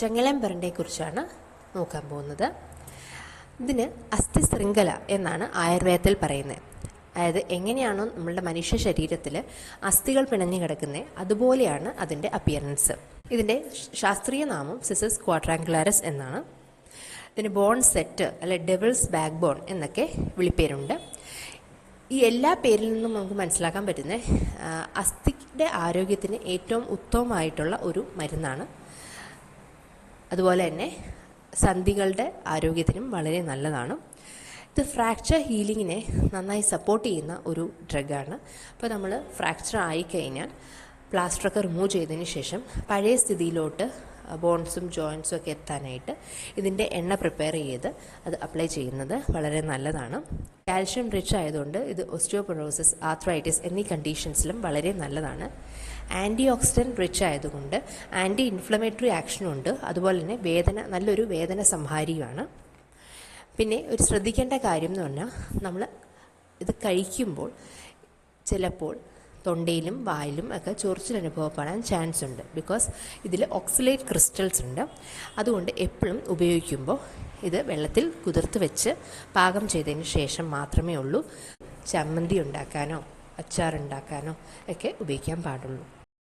ചെങ്ങലമ്പരണ്ടയെക്കുറിച്ചാണ് നോക്കാൻ പോകുന്നത്. ഇതിന് അസ്ഥി ശൃംഖല എന്നാണ് ആയുർവേദത്തിൽ പറയുന്നത്. അതായത് എങ്ങനെയാണോ നമ്മളുടെ മനുഷ്യ ശരീരത്തിൽ അസ്ഥികൾ പിണഞ്ഞു കിടക്കുന്നത് അതുപോലെയാണ് അതിന്റെ അപ്പിയറൻസ്. ഇതിന്റെ ശാസ്ത്രീയ നാമം സിസസ് ക്വാട്രാങ്കുലാരസ് എന്നാണ്. ഇതിന് ബോൺ സെറ്റ് അല്ലെ ഡെവിൾസ് ബാക്ക് ബോൺ എന്നൊക്കെ വിളിപ്പേരുണ്ട്. ഈ എല്ലാ പേരിൽ നിന്നും നമുക്ക് മനസ്സിലാക്കാൻ പറ്റുന്ന അസ്ഥിയുടെ ആരോഗ്യത്തിന് ഏറ്റവും ഉത്തമമായിട്ടുള്ള ഒരു മരുന്നാണ്. അതുപോലെ തന്നെ സന്ധികളുടെ ആരോഗ്യത്തിനും വളരെ നല്ലതാണ്. ഇത് ഫ്രാക്ചർ ഹീലിങ്ങിനെ നന്നായി സപ്പോർട്ട് ചെയ്യുന്ന ഒരു ഡ്രഗാണ് അപ്പോൾ നമ്മൾ ഫ്രാക്ചർ ആയിക്കഴിഞ്ഞാൽ പ്ലാസ്റ്ററൊക്കെ റിമൂവ് ചെയ്തതിന് ശേഷം പഴയ സ്ഥിതിയിലോട്ട് ബോൺസും ജോയിൻസും ഒക്കെ എത്താനായിട്ട് ഇതിന്റെ എണ്ണ പ്രിപ്പയർ ചെയ്ത് അത് അപ്ലൈ ചെയ്യുന്നത് വളരെ നല്ലതാണ്. കാൽഷ്യം റിച്ച് ആയതുകൊണ്ട് ഇത് ഒസ്റ്റിയോപൊറോസിസ് ആർത്രൈറ്റിസ് എന്നീ കണ്ടീഷൻസിലും വളരെ നല്ലതാണ്. ആന്റി ഓക്സിഡന്റ് റിച്ച് ആയതുകൊണ്ട് ആന്റി ഇൻഫ്ലമേറ്ററി ആക്ഷനും ഉണ്ട്. അതുപോലെ തന്നെ വേദന നല്ലൊരു വേദന സംഹാരിയുമാണ് പിന്നെ ഒരു ശ്രദ്ധിക്കേണ്ട കാര്യം എന്ന് പറഞ്ഞാൽ നമ്മൾ ഇത് കഴിക്കുമ്പോൾ ചിലപ്പോൾ തൊണ്ടയിലും വായിലും ഒക്കെ ചൊറിച്ചിൽ അനുഭവപ്പെടാൻ ചാൻസ് ഉണ്ട്. ബിക്കോസ് ഇതിൽ ഓക്സിലേറ്റ് ക്രിസ്റ്റൽസ് ഉണ്ട്. അതുകൊണ്ട് എപ്പോഴും ഉപയോഗിക്കുമ്പോൾ ഇത് വെള്ളത്തിൽ കുതിർത്ത് വെച്ച് പാകം ചെയ്തതിന് ശേഷം മാത്രമേ ഉള്ളൂ. ചമ്മന്തി ഉണ്ടാക്കാനോ അച്ചാർ ഉണ്ടാക്കാനോ ഒക്കെ ഉപയോഗിക്കാൻ പാടുള്ളൂ.